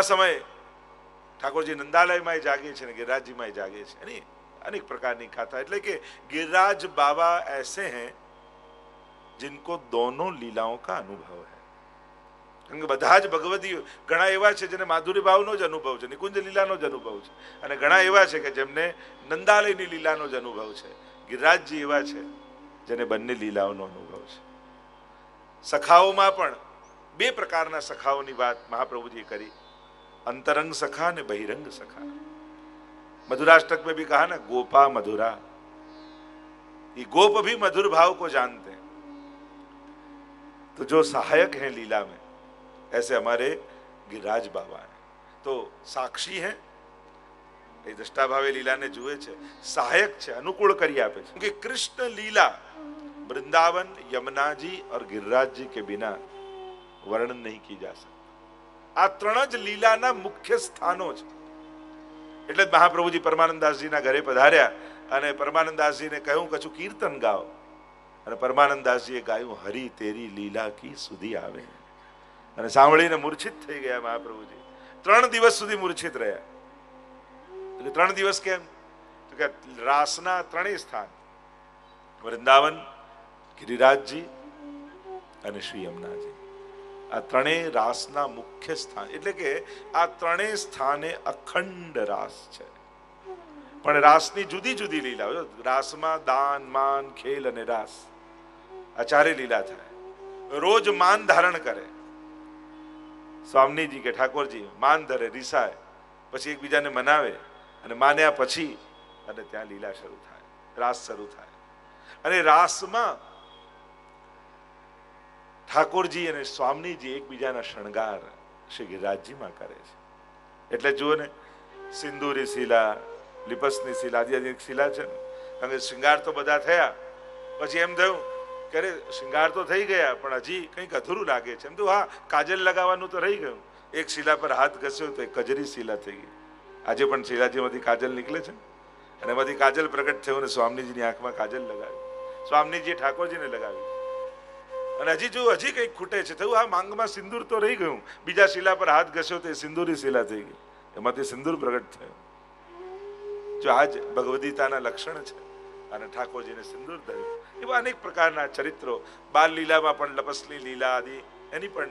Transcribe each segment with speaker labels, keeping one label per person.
Speaker 1: આ સમયે ઠાકોરજી નંદાલયમાં જાગે છે ને ગિરિરાજજીમાં જાગે છે. એની અનેક પ્રકારની કથા એટલે કે गिरिराज બાબા એસે हैं જિનકો દોનો લીલાઓ કા અનુભવ है કારણ કે બધા જ ભગવતી ઘણા એવા છે જેને માધુરી ભાવનો જ અનુભવ છે, નિકુંજ લીલાનો જ અનુભવ છે. અને ઘણા એવા છે કે જેમને નંદાલયની લીલાનો જ અનુભવ છે. ગિરિરાજજી એવા છે જેને બંને લીલાઓનો અનુભવ છે. સખાઓમાં પણ બે પ્રકારના સખાઓની વાત મહાપ્રભુજીએ કરી. अंतरंग सखा ने बहिरंग सखा मधुराष्टक में भी कहा ना गोपा मधुरा ये गोप भी मधुर भाव को जानते हैं तो जो सहायक हैं लीला में ऐसे हमारे गिरिराज बाबा हैं तो साक्षी हैं એ દ્રષ્ટા ભાવે લીલાને જુએ છે સહાયક છે અનુકૂળ કરી આપે છે કે કૃષ્ણ લીલા वृंदावन यमुना जी और गिरिराज जी के बिना वर्णन नहीं की जा सकती આ ત્રણ જ લીલાના મુખ્ય સ્થાનો છે. એટલે જ મહાપ્રભુજી પરમાનંદાસજીના ઘરે પધાર્યા અને પરમાનંદાસજીને કહ્યું કશું કીર્તન ગાઓ. અને પરમાનંદાસજીએ ગાયું, હરી તેરી લીલા કી સુધી આવે. અને સાંભળીને મૂર્છિત થઈ ગયા મહાપ્રભુજી. ત્રણ દિવસ સુધી મૂર્છિત રહ્યા. ત્રણ દિવસ કેમ? તો કે રાસના ત્રણેય સ્થાન, વૃંદાવન, ગિરિરાજજી અને શ્રી યમુનાજી. આ ત્રણેય રાસના મુખ્ય સ્થાન. એટલે કે આ ત્રણેય સ્થાને અખંડ રાસ છે. પણ રાસની જુદી જુદી લીલા રાસમાં દાન, માન, ખેલ અને રાસ આ ચારે લીલા થાય. રોજ માન ધારણ કરે. સ્વામીજી કે ઠાકોરજી, માન ધરે, રીસાય. પછી એકબીજાને મનાવે અને માન્યા પછી અને ત્યાં લીલા શરૂ થાય. રાસ શરૂ થાય. અને રાસમાં ઠાકોરજી અને સ્વામીજી એકબીજાના શણગાર શ્રી ગિરિરાજજીમાં કરે છે. એટલે જુઓ ને, સિંદૂરી શિલા, લિપસની શિલા એક શિલા છે કારણ કે શૃંગાર તો બધા થયા. પછી એમ થયું કે અરે, શૃંગાર તો થઈ ગયા, પણ હજી કંઈક અધૂરું લાગે છે. એમ તો હા, કાજલ લગાવવાનું તો રહી ગયું. એક શિલા પર હાથ ઘસ્યો તો એક કજરી શિલા થઈ ગઈ. આજે પણ શિલાજીમાંથી કાજલ નીકળે છે અને એમાંથી કાજલ પ્રગટ થયું અને સ્વામીજીની આંખમાં કાજલ લગાવી. સ્વામીજીએ ઠાકોરજીને લગાવી. અને હજી જો હજી કંઈક ખૂટે છે. થયું, આ માંગમાં સિંદૂર તો રહી ગયું. બીજા શિલા પર હાથ ઘસ્યો તો સિંદૂરી શિલા થઈ ગઈ. એમાંથી સિંદૂર પ્રગટ થયો. જો આ જ ભગવદીતાના લક્ષણ છે, અને ઠાકોરજીને સિંદૂર ધર્યું એવા અનેક પ્રકારના ચરિત્રો, બાલ લીલામાં પણ લપસલી, લીલા આદિ, એની પણ,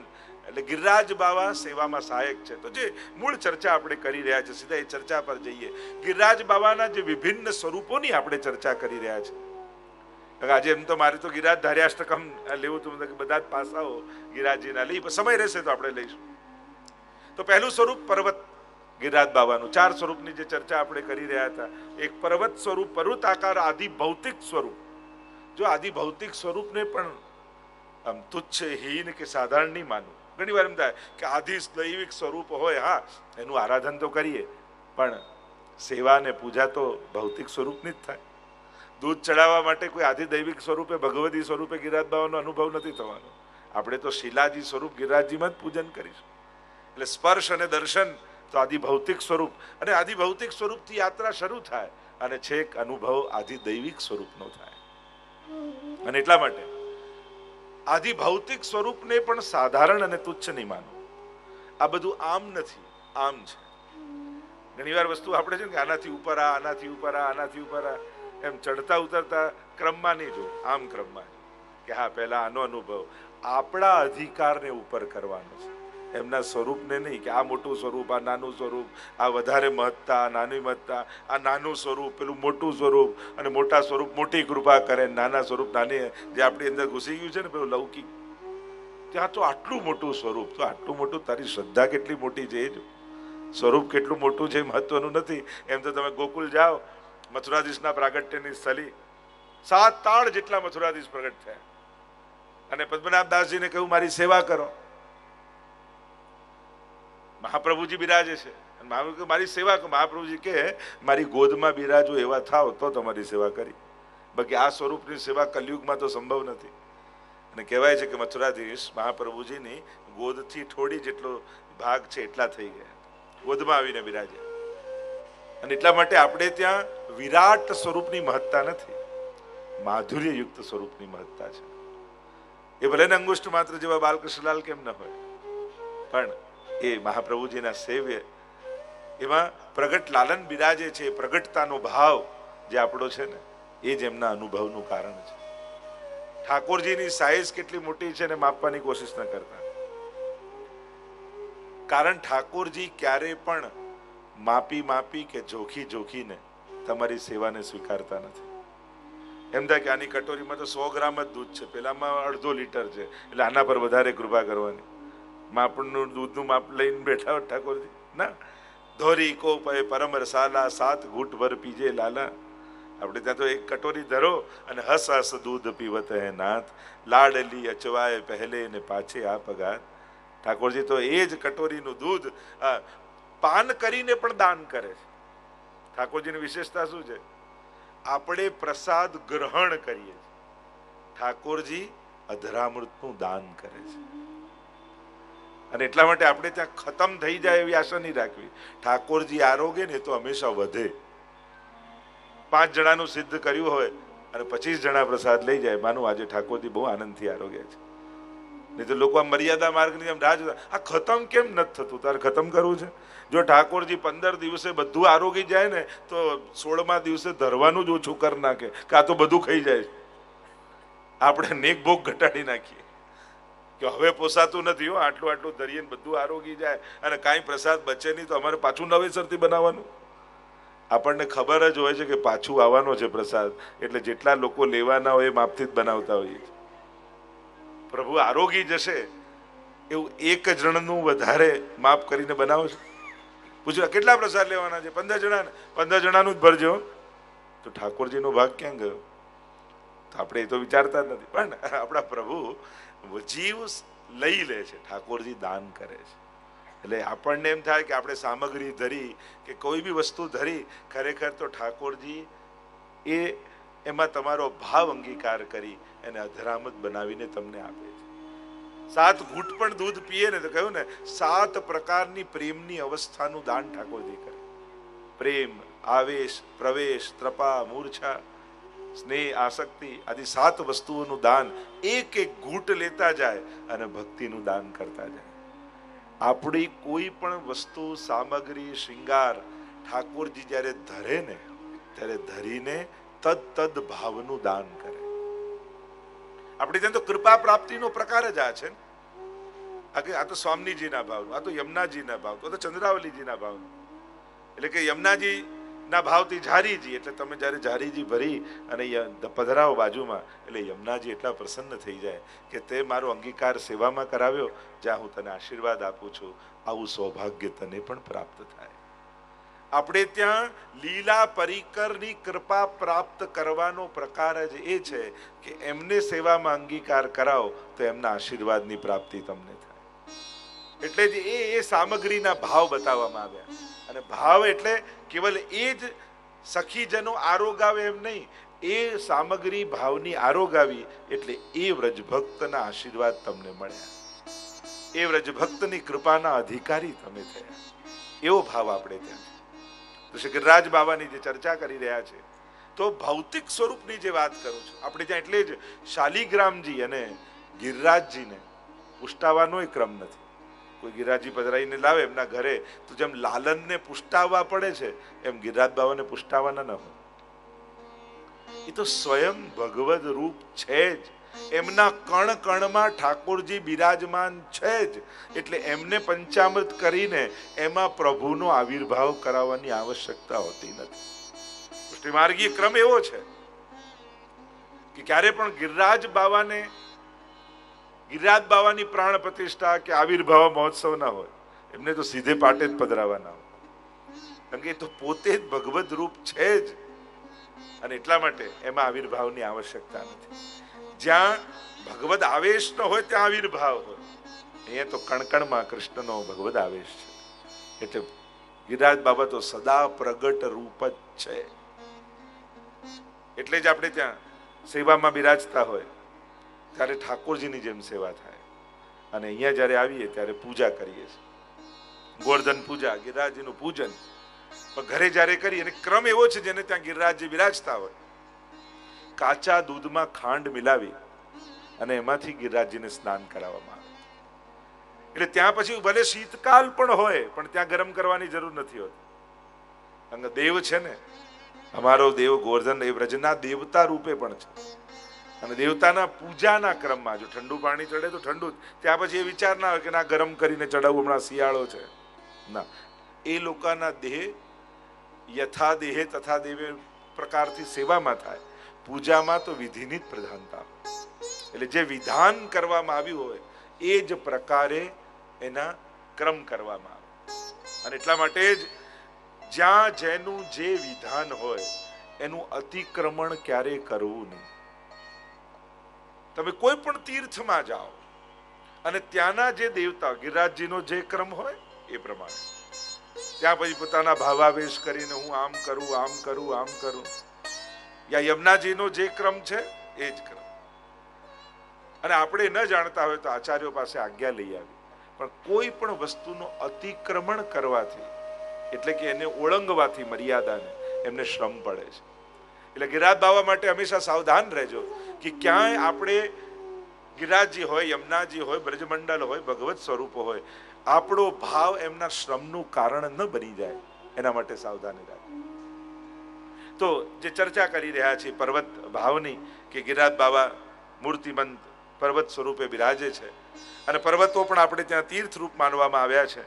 Speaker 1: એટલે ગિરિરાજ બાવા સેવામાં સહાયક છે. તો જે મૂળ ચર્ચા આપણે કરી રહ્યા છે, સીધા એ ચર્ચા પર જઈએ. ગિરિરાજ બાવાના જે વિભિન્ન સ્વરૂપોની આપણે ચર્ચા કરી રહ્યા છે. કારણ કે આજે એમ તો મારે તો ગિરાજ ધાર્યાષ્ટકમ લેવું હતું બધા જ પાસાઓ ગિરાજીના લઈ. સમય રહેશે તો આપણે લઈશું. તો પહેલું સ્વરૂપ પર્વત ગિરિરાજ બાબાનું ચાર સ્વરૂપની જે ચર્ચા આપણે કરી રહ્યા હતા. એક પર્વત સ્વરૂપ, પર્વત આકાર આદિ ભૌતિક સ્વરૂપ. જો આદિ ભૌતિક સ્વરૂપને પણ આમ તુચ્છ, હીન કે સાધારણ નહીં માનવું. ઘણી વાર એમ થાય કે આદિ દૈવિક સ્વરૂપ હોય, હા, એનું આરાધન તો કરીએ. પણ સેવા ને પૂજા તો ભૌતિક સ્વરૂપની જ થાય. દૂધ ચડાવવા માટે કોઈ આધિદૈવિક સ્વરૂપે ભગવતી સ્વરૂપે બાબાનો અનુભવ નથી થવાનો. આપણે તો શિલાજી સ્વરૂપ ગિરાજીમાં જ પૂજન કરીશું. એટલે સ્પર્શ અને દર્શન તો આદિ સ્વરૂપ. અને આદિ સ્વરૂપથી યાત્રા શરૂ થાય અને છેક અનુભવ આદિ સ્વરૂપનો થાય. અને એટલા માટે આદિ ભૌતિક સ્વરૂપને પણ સાધારણ અને તુચ્છ નહીં માનો. આ બધું આમ નથી, આમ છે. ઘણી વાર વસ્તુ આપણે છે કે આનાથી ઉપર આ, આનાથી ઉપર આ, આનાથી ઉપર આ. એમ ચડતા ઉતરતા ક્રમમાં નહીં જો આમ ક્રમમાં કે હા, પહેલા આનો અનુભવ. આપણા અધિકારને ઉપર કરવાનો છે. એમના સ્વરૂપને નહીં કે આ મોટું સ્વરૂપ, આ નાનું સ્વરૂપ, આ વધારે મહત્તા નાની મહત્તા, આ નાનું સ્વરૂપ, પેલું મોટું સ્વરૂપ અને મોટા સ્વરૂપ, મોટી કૃપા કરે, નાના સ્વરૂપ, નાની, જે આપણી અંદર ઘૂસી ગયું છે ને પેલું લૌકિક. ત્યાં તો આટલું મોટું સ્વરૂપ, તો આટલું મોટું, તારી શ્રદ્ધા કેટલી મોટી છે એ જ. સ્વરૂપ કેટલું મોટું છે એ મહત્વનું નથી. એમ તો તમે ગોકુલ જાઓ મથુરાધીશના પ્રાગટ્યની સ્થલી સાત તાળ જેટલા મથુરાધીશ પ્રગટ થયા. અને પદ્મનાભદાસજીને કહ્યું, મારી સેવા કરો. મહાપ્રભુજી બિરાજે છે. મહાપ્રભુ મારી સેવા કરો. મહાપ્રભુજી કે મારી ગોદમાં બિરાજો એવા થાવ તો તમારી સેવા કરી. બાકી આ સ્વરૂપની સેવા કલયુગમાં તો સંભવ નથી. અને કહેવાય છે કે મથુરાધીશ મહાપ્રભુજીની ગોદથી થોડી જેટલો ભાગ છે, એટલા થઈ ગયા. ગોદમાં આવીને બિરાજ્યા. અને એટલા માટે આપણે ત્યાં વિરાટ સ્વરૂપની મહત્તા નથી. માધુર્યયુક્ત સ્વરૂપની મહત્તા છે. એ ભલે ને અંગુષ્ઠ માત્ર જેવા બાલકૃષ્ણલાલ કેમ ન હોય, પણ એ મહાપ્રભુજીના સેવ્ય, એમાં પ્રગટ લાલન બિરાજે છે પ્રગટતાનો ભાવ જે આપણો છે ને, એ જ એમના અનુભવનું કારણ છે. ઠાકોરજીની સાઈઝ કેટલી મોટી છે ને, માપવાની કોશિશ ન કરતા. કારણ ઠાકોરજી ક્યારે પણ માપી માપી કે જોખી જોખીને તમારી સેવાને સ્વીકારતા નથી. એમ થાય કે આની કટોરીમાં તો સો ગ્રામ જ દૂધ છે. પેલામાં અડધો લીટર છે. એટલે આના પર વધારે કૃપા કરવાની. માપણનું દૂધનું માપ લઈને બેઠા ઠાકોરજી. ના. ધોરી કો એ પરમ રસાલા, સાત ઘૂંટ ભર પીજે લાલા. આપણે ત્યાં તો એક કટોરી ધરો અને હસ હસ દૂધ પીવત હે નાથ. લાડલી અચવાય પહેલે ને પાછે આ પગાર. ઠાકોરજી તો એ જ કટોરીનું દૂધ પાન કરીને પણ દાન કરે છે. ઠાકોરજીની વિશેષતા શું છે? આપણે પ્રસાદ ગ્રહણ કરીએ છીએ. ઠાકોરજી અધરામૃતનું દાન કરે છે. અને એટલા માટે આપણે ત્યાં ખતમ થઈ જાય એવી આશા નહીં રાખવી. ઠાકોરજી આરોગ્ય ને તો હંમેશા વધે. પાંચ જણાનું સિદ્ધ કર્યું હોય અને પચીસ જણા પ્રસાદ લઈ જાય. માનું આજે ઠાકોરજી બહુ આનંદથી આરોગ્ય છે. નહીં તો લોકો આ મર્યાદા માર્ગની જેમ રાહ જોતા. આ ખતમ કેમ નથી થતું? તારે ખતમ કરવું છે? જો ઠાકોરજી પંદર દિવસે બધું આરોગી જાય ને, તો સોળમા દિવસે ધરવાનું જ ઓછું કરી નાખે. કે આ તો બધું ખાઈ જાય આપણે નેક ભોગ ઘટાડી નાખીએ. કે હવે પોસાતું નથી હો, આટલું આટલું ધરીએ બધું આરોગી જાય. અને કાંઈ પ્રસાદ બચે નહીં તો અમારે પાછું નવેસરથી બનાવવાનું. આપણને ખબર જ હોય છે કે પાછું આવવાનો છે પ્રસાદ. એટલે જેટલા લોકો લેવાના હોય એ માપથી જ બનાવતા હોઈએ છીએ. પ્રભુ આરોગી જશે, એવું એક જણનું વધારે માફ કરીને બનાવો છો? પૂછ્યું કેટલા પ્રસાદ લેવાના છે? પંદર જણા પંદર જણાનું જ ભરજો. તો ઠાકોરજીનો ભાગ ક્યાં ગયો? તો આપણે એ તો વિચારતા જ નથી. પણ આપણા પ્રભુ જીવ લઈ લે છે. ઠાકોરજી દાન કરે છે. એટલે આપણને એમ થાય કે આપણે સામગ્રી ધરી કે કોઈ બી વસ્તુ ધરી, ખરેખર તો ઠાકોરજી એ એમાં તમારો ભાવ અંગીકાર કરી એને અધરામત બનાવીને તમને આપે છે. સાત ઘૂંટ પણ દૂધ પીએ ને તો કહ્યું ને, સાત પ્રકારની પ્રેમની અવસ્થાનું દાન ઠાકોરજી કરે. પ્રેમ, આવેશ, પ્રવેશ, ત્રપા, મૂર્છા, સ્નેહ, આસક્તિ આદિ સાત વસ્તુઓનું દાન એક એક ઘૂંટ લેતા જાય અને ભક્તિનું દાન કરતા જાય. આપણી કોઈ પણ વસ્તુ, સામગ્રી શ્રીંગાર ઠાકોરજી જ્યારે ધરે ને, ત્યારે ધરીને તદ તદ ભાવનું દાન કરે. આપણે ત્યાં તો કૃપા પ્રાપ્તિનો પ્રકાર જ આ છે ને. આ તો સ્વામીજીના ભાવનું, આ તો યમુનાજીના ભાવ તો ચંદ્રાવલીજીના ભાવનું. એટલે કે યમુનાજી ના ભાવથી ઝારીજી, એટલે તમે જ્યારે ઝારીજી ભરી અને પધરાવો બાજુમાં, એટલે યમુનાજી એટલા પ્રસન્ન થઈ જાય કે તે મારો અંગીકાર સેવામાં કરાવ્યો, જ્યાં હું તને આશીર્વાદ આપું છું. આવું સૌભાગ્ય તને પણ પ્રાપ્ત થાય. આપણે ત્યાં લીલા પરિકરની કૃપા પ્રાપ્ત કરવાનો પ્રકાર જ એ છે કે એમને સેવામાં અંગીકાર કરાવો તો એમના આશીર્વાદની પ્રાપ્તિ તમને થાય. એટલે જ એ એ સામગ્રીના ભાવ બતાવવામાં આવ્યા. અને ભાવ એટલે કેવલ એ જ સખીજનો આરોગાવે એમ નહીં, એ સામગ્રી ભાવની આરોગાવી એટલે એ વ્રજભક્તના આશીર્વાદ તમને મળ્યા. એ વ્રજભક્તની કૃપાના અધિકારી તમે થયા. એવો ભાવ આપણે ત્યાં. ગિરિરાજ બાબાની જે ચર્ચા કરી રહ્યા છે, તો ભૌતિક સ્વરૂપની જે વાત કરું છું, આપણે ત્યાં એટલે જ શાલિગ્રામજી અને ગિરિરાજજીને પુષ્ટાવાનો ક્રમ નથી. કોઈ ગિરિરાજજી પધરાઈને લાવે, એમના ઘરે તો જેમ લાલનને પુષ્ટાવવા પડે છે, એમ ગિરિરાજ બાબાને પુષ્ટાવાના ન હોય. એ તો સ્વયં ભગવદ રૂપ છે જ. એમના કણ કણમાં ઠાકોરજી બિરાજમાન છે જ. એટલે એમને પંચામૃત કરીને એમાં પ્રભુનો આવિર્ભાવ કરાવવાની આવશ્યકતા હોતી નથી. પુષ્ટિમાર્ગીય ક્રમ એવો છે કે ક્યારે પણ ગિરિરાજ બાવાને, ગિરિરાજ બાવાની પ્રાણ પ્રતિષ્ઠા કે આવિર્ભાવ મહોત્સવ ના હોય, એમને તો સીધે પાટે જ પધરાવાના હોય. કારણ કે એ તો પોતે જ ભગવદ રૂપ છે જ. અને એટલા માટે એમાં આવિર્ભાવની આવશ્યકતા નથી. જ્યાં ભગવદ આવેશ ન હોય, ત્યાં આવિર્ભાવ હોય. અહીંયા તો કણકણમાં કૃષ્ણનો ભગવદ આવેશ છે. એટલે ગિરિરાજ બાબા તો સદા પ્રગટ રૂપ જ છે. એટલે જ આપણે ત્યાં સેવામાં બિરાજતા હોય, ત્યારે ઠાકોરજીની જેમ સેવા થાય. અને અહીંયા જ્યારે આવીએ, ત્યારે પૂજા કરીએ છીએ. ગોવર્ધન પૂજા, ગિરિરાજજીનું પૂજન. પણ ઘરે જ્યારે કરીએ, અને ક્રમ એવો છે જેને ત્યાં ગિરિરાજજી બિરાજતા હોય કાચા દૂધમાં ખાંડ મિલાવી અને એમાંથી ગિરિરાજજીને સ્નાન કરાવવામાં આવે. એટલે ત્યાં પછી ભલે શીતકાલ પણ હોય, પણ ત્યાં ગરમ કરવાની જરૂર નથી હોતી. અંગ દેવ છે ને, અમારો દેવ ગોવર્ધન એ વ્રજના દેવતા રૂપે પણ છે. અને દેવતાના પૂજાના ક્રમમાં જો ઠંડુ પાણી ચડે તો ઠંડુ. ત્યાં પછી એ વિચાર ના હોય કે ના, ગરમ કરીને ચડાવવું હમણાં શિયાળો છે. ના. એ લોકોના દેહ યથા દેહે તથા દેવે પ્રકારથી સેવામાં થાય. પૂજામાં તો વિધિની જ પ્રધાનતા એટલે જે વિધાન કરવામાં આવ્યું હોય, એ જ પ્રકારે એના ક્રમ કરવામાં આવે. અને એટલા માટે જ જ્યાં જેનું જે વિધાન હોય, એનું અતિક્રમણ ક્યારે કરવું નહીં. તમે કોઈ પણ તીર્થમાં જાઓ, અને ત્યાંના જે દેવતા, ગિરિરાજજીનો જે ક્રમ હોય, એ પ્રમાણે. ત્યાં પછી પોતાના ભાવાવેશ કરીને હું આમ કરું આમ કરું આમ કરું. યા યમુનાજીનો જે ક્રમ છે, એ જ ક્રમ. અને આપણે ન જાણતા હોય તો આચાર્યો પાસે આજ્ઞા લઈ આવી. પણ કોઈ પણ વસ્તુનું અતિક્રમણ કરવાથી, એટલે કે એને ઓળંગવાથી મર્યાદાને, એમને શ્રમ પડે છે. એટલે ગિરાજ બાવા માટે હંમેશા સાવધાન રહેજો કે ક્યાંય આપણે ગિરાજી હોય, યમુનાજી હોય, બ્રજમંડળ હોય, ભગવત સ્વરૂપ હોય, આપણો ભાવ એમના શ્રમનું કારણ ન બની જાય. એના માટે સાવધાની રાખો તો જે ચર્ચા કરી રહ્યા છીએ પર્વત ભાવની કે ગિરાજ બાવા મૂર્તિમંત પર્વત સ્વરૂપે બિરાજે છે. અને પર્વતો પણ આપણે ત્યાં તીર્થ રૂપ માનવામાં આવ્યા છે.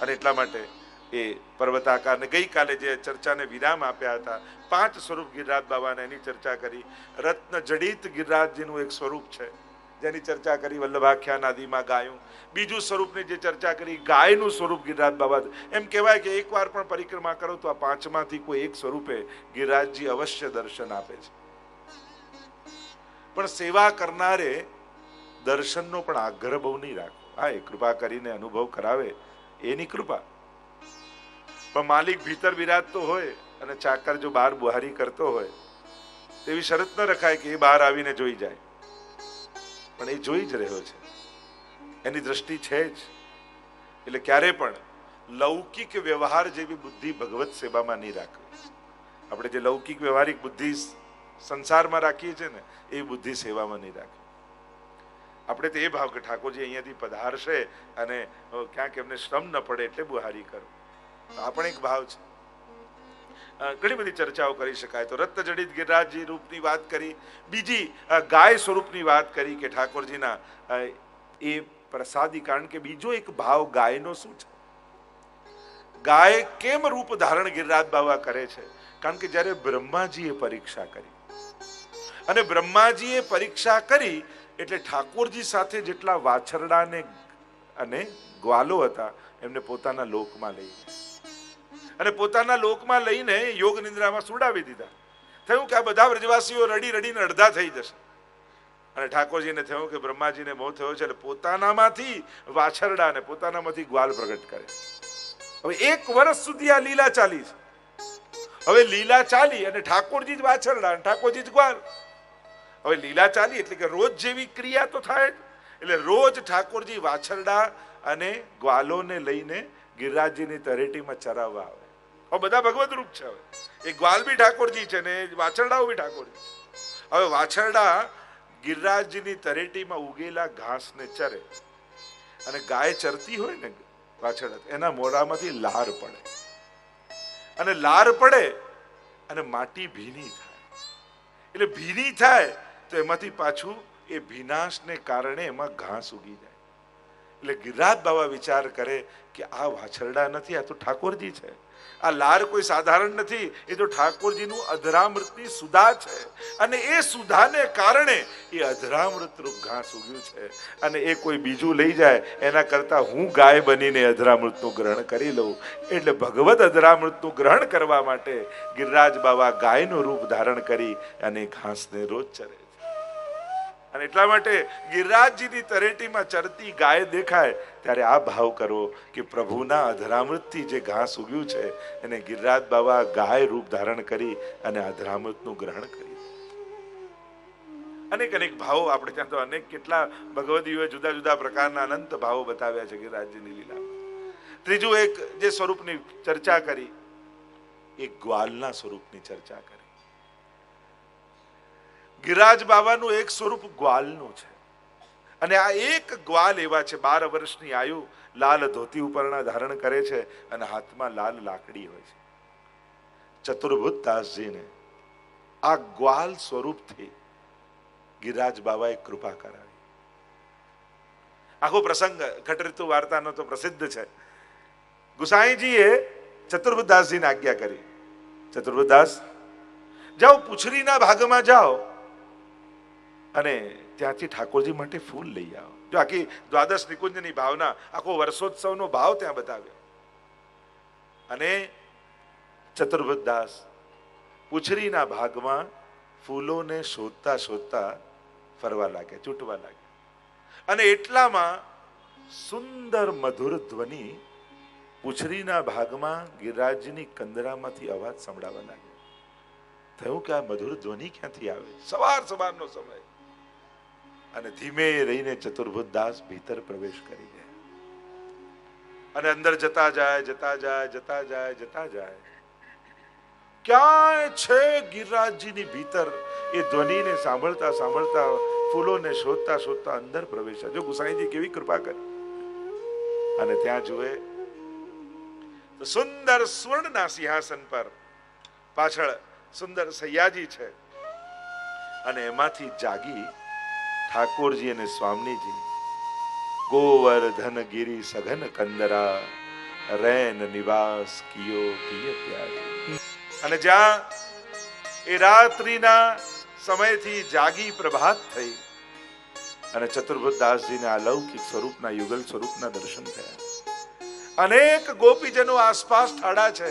Speaker 1: અને એટલા માટે એ પર્વતાકારને ગઈકાલે જે ચર્ચાને વિરામ આપ્યા હતા, પાંચ સ્વરૂપ ગિરિરાજ બાબાને એની ચર્ચા કરી. રત્ન જડિત ગિરિરાજજીનું એક સ્વરૂપ છે. જેની ચર્ચા કરી વલ્લભાખ્યાન આદિમાં ગાયું. બીજું સ્વરૂપની જે ચર્ચા કરી, ગાયનું સ્વરૂપ ગિરિરાજ બાબા એમ કહેવાય કે એકવાર પણ પરિક્રમા કરો તો આ પાંચમાંથી કોઈ એક સ્વરૂપે ગિરિરાજજી અવશ્ય દર્શન આપે છે. પણ સેવા કરનારે દર્શનનો પણ આગ્રહ બહુ નહીં રાખો હા, એ કૃપા કરીને અનુભવ કરાવે, એની કૃપા. પણ માલિક ભીતર બિરાજતો હોય અને ચાકર જો બહાર બુહારી કરતો હોય, તેવી શરત ન રખાય કે એ બહાર આવીને જોઈ જાય. પણ એ જોઈ જ રહ્યો છે. એની દ્રષ્ટિ છે જ. એટલે ક્યારે પણ લૌકિક વ્યવહાર જેવી બુદ્ધિ ભગવત સેવામાં નહીં રાખવી. આપણે જે લૌકિક વ્યવહારિક બુદ્ધિ સંસારમાં રાખીએ છીએ ને, એ બુદ્ધિ સેવામાં નહીં રાખવી. આપણે તો એ ભાવ કે ઠાકોરજી અહીંયાથી પધારશે અને ક્યાંક એમને શ્રમ ન પડે એટલે બુહારી કરો. આ પણ એક ભાવ છે. ઘણી બધી ચર્ચાઓ કરી શકાય. તો રત્ન ગિરરાજજી રૂપની વાત કરી. બીજી ગાય સ્વરૂપની વાત કરી કે ઠાકોરજીના એ પ્રસાદી. કારણ કે બીજો એક ભાવ ગાયનો શું છે? ગાય કેમ રૂપ ધારણ ગિરિરાજ બાવા કરે છે? કારણ કે જ્યારે બ્રહ્માજીએ પરીક્ષા કરી. અને બ્રહ્માજીએ પરીક્ષા કરી એટલે ઠાકોરજી સાથે જેટલા વાછરડા ને અને ગ્વાલો હતા, એમને પોતાના લોકમાં લઈ ગયા. અને પોતાના લોકમાં લઈને યોગ નિંદ્રામાં સુડાવી દીધા. થયું કે આ બધા વ્રજવાસીઓ રડી રડીને અડધા થઈ જશે. અને ઠાકોરજીને થયું કે બ્રહ્માજીને બહુ થયો છે એટલે પોતાનામાંથી વાછરડા અને પોતાનામાંથી ગ્વાલ પ્રગટ કરે. હવે એક વર્ષ સુધી આ લીલા ચાલી છે. હવે લીલા ચાલી અને ઠાકોરજી જ વાછરડા અને ઠાકોરજી જ ગ્વાલ. હવે લીલા ચાલી એટલે કે રોજ જેવી ક્રિયા તો થાય જ. એટલે રોજ ઠાકોરજી વાછરડા અને ગ્વાલોને લઈને ગિરિરાજજીની તરેટીમાં ચરાવવા આવે. બધા ભગવત રૂપ છે હવે. એ ગ્વાલબી ઠાકોરજી છે ને વાછરડાઓ બી ઠાકોરજી છે. હવે વાછરડા ગિરિરાજજીની તરેટીમાં ઉગેલા ઘાસને ચરે. અને ગાય ચરતી હોય ને વાછરડા, એના મોઢામાંથી લાર પડે. અને લાર પડે અને માટી ભીની થાય. એટલે ભીની થાય તો એમાંથી પાછું એ ભીનાશને કારણે એમાં ઘાસ ઉગી જાય. એટલે ગિરિરાજ બાબા વિચાર કરે કે આ વાછરડા નથી, આ તો ઠાકોરજી છે. આ લાર કોઈ સાધારણ નથી, એ તો ઠાકોરજીનું અધરામૃતની સુધા છે. અને એ સુધાને કારણે એ અધરામૃત રૂપ ઘાસ ઉગ્યું છે. અને એ કોઈ બીજું લઈ જાય, એના કરતાં હું ગાય બનીને અધરામૃતનું ગ્રહણ કરી લઉં. એટલે ભગવત અધરામૃતનું ગ્રહણ કરવા માટે ગિરિરાજ બાબા ગાયનું રૂપ ધારણ કરી અને ઘાસને રોજ ચરે અને એટલા માટે ગિરિરાજજીની તરેટીમાં ચરતી ગાય દેખાય, ત્યારે આ ભાવ કરો કે પ્રભુના અધરામૃતથી જે ઘાસ ઉગ્યું છે, એને ગિરિરાજ બાબા ગાય રૂપ ધારણ કરી અને અધરામૃતનું ગ્રહણ કરી અનેક અનેક ભાવો આપણે ત્યાં તો અનેક કેટલા ભગવદીઓએ જુદા જુદા પ્રકારના અનંત ભાવો બતાવ્યા છે ગિરિરાજજીની લીલા ત્રીજું એક જે સ્વરૂપની ચર્ચા કરી, એ ગ્વાલના સ્વરૂપની ચર્ચા કરી. ગિરાજ બાબાનું એક સ્વરૂપ ગ્વાલનું છે. અને આ એક ગ્વાલ એવા છે, બાર વર્ષની આયુ લાલ ધોતી ઉપરના ધારણ કરે છે અને હાથમાં લાલ લાકડી હોય છે. ચતુર્ભુજ દાસજીને આ ગ્વાલ સ્વરૂપથી ગિરિરાજ બાબાએ કૃપા કરાવી. આખો પ્રસંગ ઘટઋતુ વાર્તાનો તો પ્રસિદ્ધ છે. ગુસાઈજીએ ચતુર્ભુદાસજીને આજ્ઞા કરી. ચતુર્ભુદાસ જાઓ પુછરીના ભાગમાં જાઓ. અને ત્યાંથી ઠાકોરજી માટે ફૂલ લઈ આવો. જો આખી દ્વાદશ નિકુંજની ભાવના આખો વર્ષોત્સવનો ભાવ ત્યાં બતાવ્યો અને ચતુર્ભદાસ પુછરીના ભાગમાં ફૂલોને શોધતા શોધતા ફરવા લાગ્યા, ચૂંટવા લાગ્યા. અને એટલામાં સુંદર મધુર ધ્વનિ પૂછરીના ભાગમાં ગિરિરાજની કંદરામાંથી અવાજ સંભળાવા લાગ્યો. થયું કે આ મધુર ધ્વનિ ક્યાંથી આવે? સવાર સવારનો સમય. અને ધીમે રહીને ચતુર્ભુજ દાસ ભીતર પ્રવેશ કરી ગયા અને અંદર જતા જાય જતા જાય જતા જાય જતા જાય. ક્યાંય છે ગિરિરાજજીની ભીતર? એ ધ્વનિને સાંભળતા સાંભળતા, ફૂલોને શોધતા શોધતા અંદર પ્રવેશ્યા જો ગુસાઈજી કેવી કૃપા કરી. અને ત્યાં જુએ, તો સુંદર સ્વર્ણના સિંહાસન પર પાછળ સુંદર સૈયાજી છે. અને એમાંથી જાગી ઠાકોરજી અને સ્વામીજી ગોવર્ધન ગિરી સઘન કંદરા રેન નિવાસ કિયો કિય પ્યારી અને જ્યાં એ રાત્રિના સમયથી જાગી પ્રભાત થઈ અને ચતુર્ભુત દાસજીને અલૌકિક સ્વરૂપના યુગલ સ્વરૂપના દર્શન થયા. અનેક ગોપીજનો આસપાસ ઠાડા છે.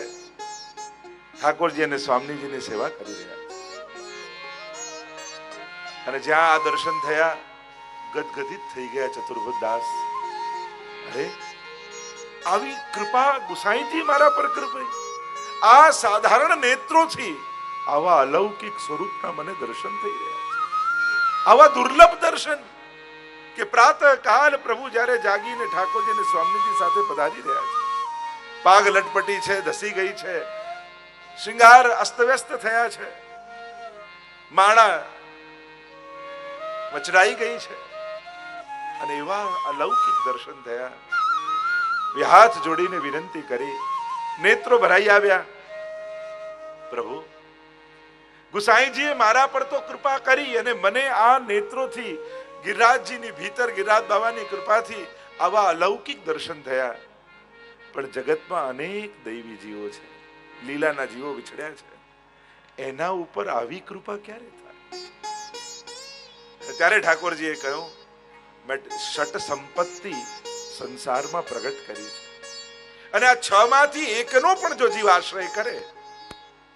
Speaker 1: ઠાકોરજી અને સ્વામીજીની સેવા કરી રહ્યા. અને જ્યાં આ દર્શન થયા, ગદગદિત થઈ ગયા ચતુર્ભુજ દાસ. અરે, આવી કૃપા ગુસાઈથી મારા પર કૃપા આ સાધારણ નેત્રોથી આવા અલૌકિક સ્વરૂપના મને દર્શન થઈ રહ્યા છે. આવા દુર્લભ દર્શન કે પ્રાતઃ કાલ પ્રભુ જ્યારે જાગીને ઠાકોરજી અને સ્વામીજી સાથે પધારી રહ્યા છે. પાગ લટપટી છે, ધસી ગઈ છે. શિંગાર અસ્તવ્યસ્ત થયા છે. માળા વચરાઈ ગઈ છે. અને એવા અલૌકિક દર્શન થયા. બે હાથ જોડીને વિનંતી કરી, નેત્રો ભરાઈ આવ્યા. પ્રભુ, ગુસાઈજીએ મારા પર તો કૃપા કરી અને મને આ નેત્રોથી, ગિરિરાજજીની ભીતર ગિરિરાજ બાબાની કૃપાથી આવા અલૌકિક દર્શન થયા. પણ જગતમાં અનેક દૈવી જીવો છે, લીલાના જીવો વિછડ્યા છે. એના ઉપર આવી કૃપા ક્યારે થાય? ત્યારે ઠાકોરજીએ કહ્યું, મેં ષટ સંપત્તિ સંસારમાં પ્રગટ કરી છે. અને આ છ માંથી એકનો પણ જો જીવ આશ્રય કરે,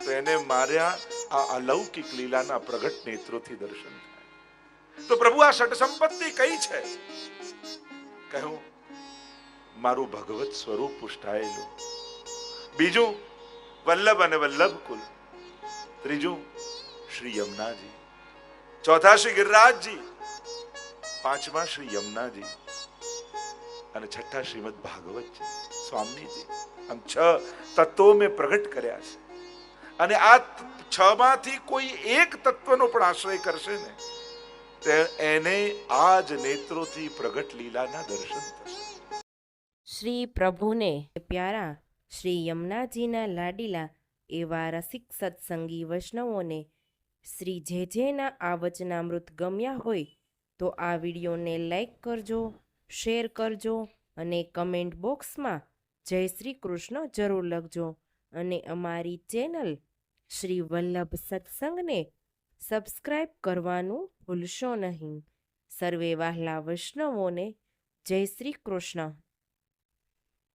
Speaker 1: તો એને માર્યા આ અલૌકિક લીલાના પ્રગટ નેત્રોથી દર્શન થાય. તો પ્રભુ આ ષટ સંપત્તિ કઈ છે? કહ્યું, મારું ભગવત સ્વરૂપ પુષ્ટાયેલું. બીજું, વલ્લભ અને વલ્લભ કુલ ત્રીજું, શ્રી યમુનાજી. ચોથા શ્રી ગિરિરાજજી, પાંચમા શ્રી યમુનાજી અને છઠ્ઠા શ્રીમદ ભાગવતજી, સ્વામીજી. આમ છ તત્વો મેં પ્રગટ કર્યા છે. અને આ છ માંથી કોઈ એક તત્વનો પણ આશ્રય કરશે ને, તે એને આ જ નેત્રોથી પ્રગટ લીલાના દર્શન થશે.
Speaker 2: શ્રી પ્રભુને પ્યારા, શ્રી યમુનાજીના લાડીલા એવા રસિક સત્સંગી વૈષ્ણવોને શ્રી જે જેના આ વચનામૃત ગમ્યા હોય, તો આ વિડીયોને લાઈક કરજો, શેર કરજો અને કમેન્ટ બોક્સમાં જય શ્રી કૃષ્ણ જરૂર લખજો અને અમારી ચેનલ શ્રી વલ્લભ સત્સંગને સબસ્ક્રાઈબ કરવાનું ભૂલશો નહીં. સર્વે વહાલા વૈષ્ણવોને જય શ્રી કૃષ્ણ.